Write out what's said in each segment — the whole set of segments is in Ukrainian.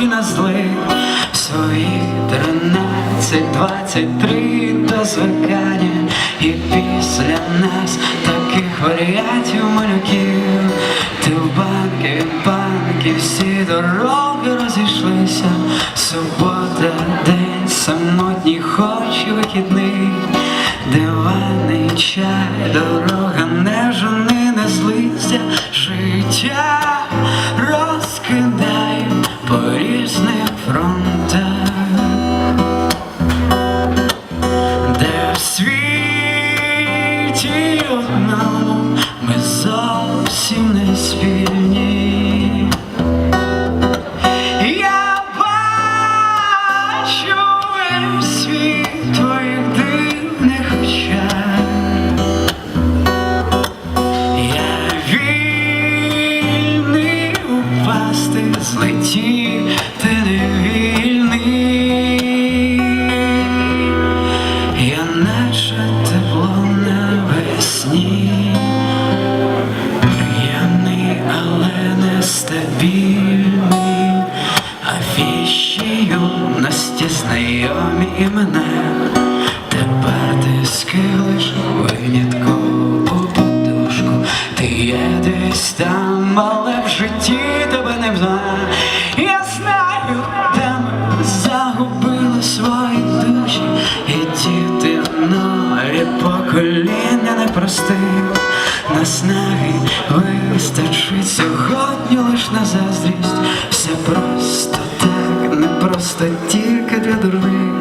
і на злих. В свої тринадцять, двадцять три до звикання, і після нас таких варіантів малюків. Ти в банки, банки, всі дороги розійшлися. Субота, день самотній, хоч і вихідний. Диваний чай, дорога не жони, не злися, життя світі одному ми зовсім не спільні. Я бачу весь світ твоїх дивних очах. Я вільний упасти, злетіти нестабільний, а віщі юності знайомі мене, Тепер ти скилиш виняткову подушку. Ти є десь там, але в житті простив. Наснаги вистачить сьогодні лиш на заздрість. Все просто так, не просто тільки для дурних.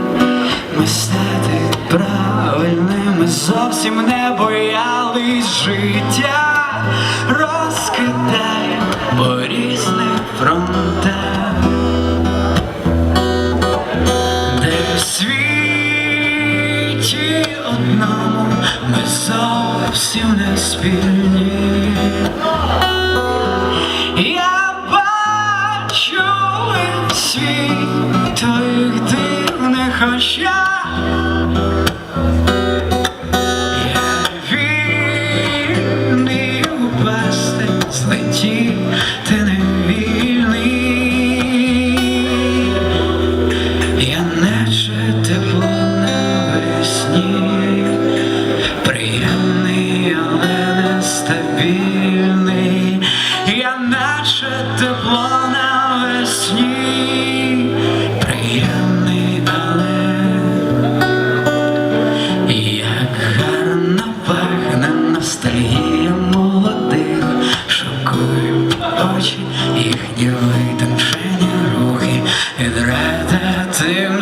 Ми стати правильними зовсім не боялись життя, розкидає по різних фронтах, зовсім не спільні. Я бачу світ твоїх дивних очах. Я вільний упасти, злетіти не вільний. Я наче тепло навесні, приємний,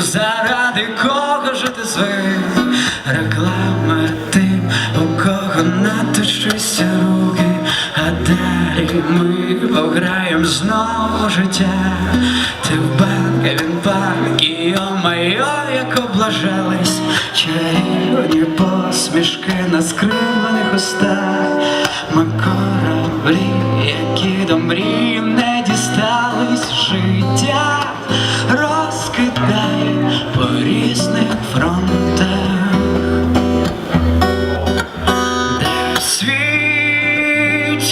заради кого жити звик, реклама тим, у кого надто пограєм знову життя. Ти в банк, він банк, і йо-майо, як облажались чарівні посмішки на скривлених устах. Ми кораблі, які до мрії не дістались життя, розкидає по різних фронтах.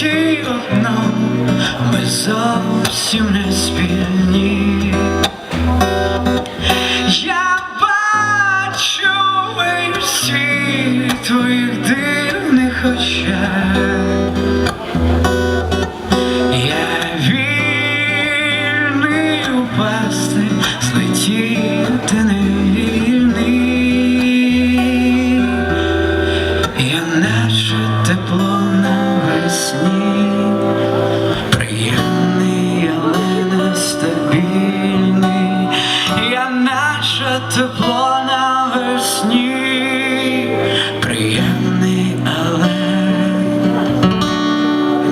Де в одному ми зовсім не спільні. Я бачу весь світ твоїх дивних очах. Я вільний упасти, злетіти. Я наче тепло на тепло на весні, приємний, але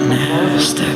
не стає.